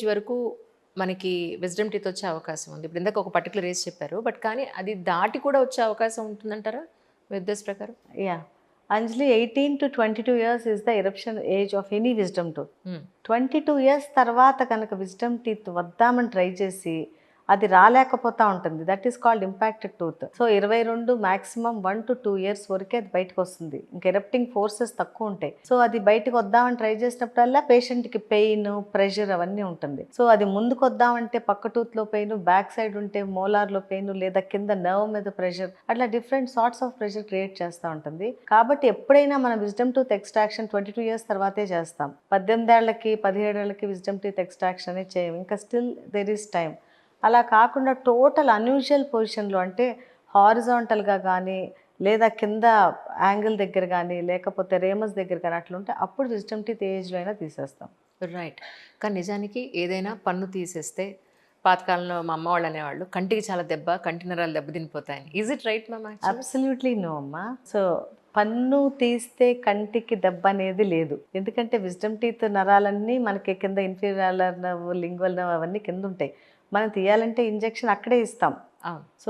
Age వరకు మనకి wisdom teeth వచ్చే అవకాశం ఉంది. ఇప్పుడు ఇందాక ఒక పర్టికులర్ ఏజ్ చెప్పారు. బట్ కానీ అది దాటి కూడా వచ్చే అవకాశం ఉంటుందంటారా మీ ఉద్దేశ ప్రకారం? Ya Anjali eighteen to twenty two years is the eruption age of any wisdom tooth. Twenty two years తర్వాత కనుక విజ్డమ్ టీత్ వద్దామని ట్రై చేసి అది రాలేకపోతా ఉంటుంది. That is called impacted tooth so ఇరవై రెండు maximum one to two years వరకే అది బయటకు వస్తుంది. ఇంకా ఎరప్టింగ్ ఫోర్సెస్ తక్కువ ఉంటాయి. సో అది బయటకు వద్దామని ట్రై చేసినప్పుడల్లా పేషెంట్కి పెయిన్ ప్రెషర్ అవన్నీ ఉంటుంది. సో అది ముందుకు వద్దామంటే పక్క టూత్లో పెయిన్ బ్యాక్ సైడ్ ఉంటే మోలార్లో పెయిన్ లేదా కింద నర్వ్ మీద ప్రెషర్ అట్లా different sorts of pressure create చేస్తూ ఉంటుంది. కాబట్టి ఎప్పుడైనా మనం wisdom tooth extraction twenty two years తర్వాతే చేస్తాం. పద్దెనిమిదేళ్ళకి పదిహేడేళ్ళకి విజ్డమ్ టూత్ ఎక్స్ట్రాక్షన్ అనేది చేయం. ఇంకా స్టిల్ దెర్ ఈస్ టైం అలా కాకుండా టోటల్ అన్యూజువల్ పొజిషన్లో అంటే హారిజాంటల్గా కానీ లేదా కింద యాంగిల్ దగ్గర కానీ లేకపోతే రేమస్ దగ్గర కానీ అట్లుంటే అప్పుడు విజ్డమ్ టీత్ ఏజ్లో అయినా తీసేస్తాం. రైట్. కానీ నిజానికి ఏదైనా పన్ను తీసేస్తే పాతకాలంలో మా అమ్మ వాళ్ళు అనేవాళ్ళు కంటికి చాలా దెబ్బ కంటి నరాలు దెబ్బ తినిపోతాయని. Is it right ma'am absolutely no అమ్మా. సో పన్ను తీస్తే కంటికి దెబ్బ అనేది లేదు. ఎందుకంటే విజ్డమ్ టీత్ నరాలన్నీ మనకి కింద ఇన్ఫీరియర్ లింగ్వల్ నర్వ్ అవన్నీ కింద ఉంటాయి. మనం తీయాలంటే ఇంజెక్షన్ అక్కడే ఇస్తాం. సో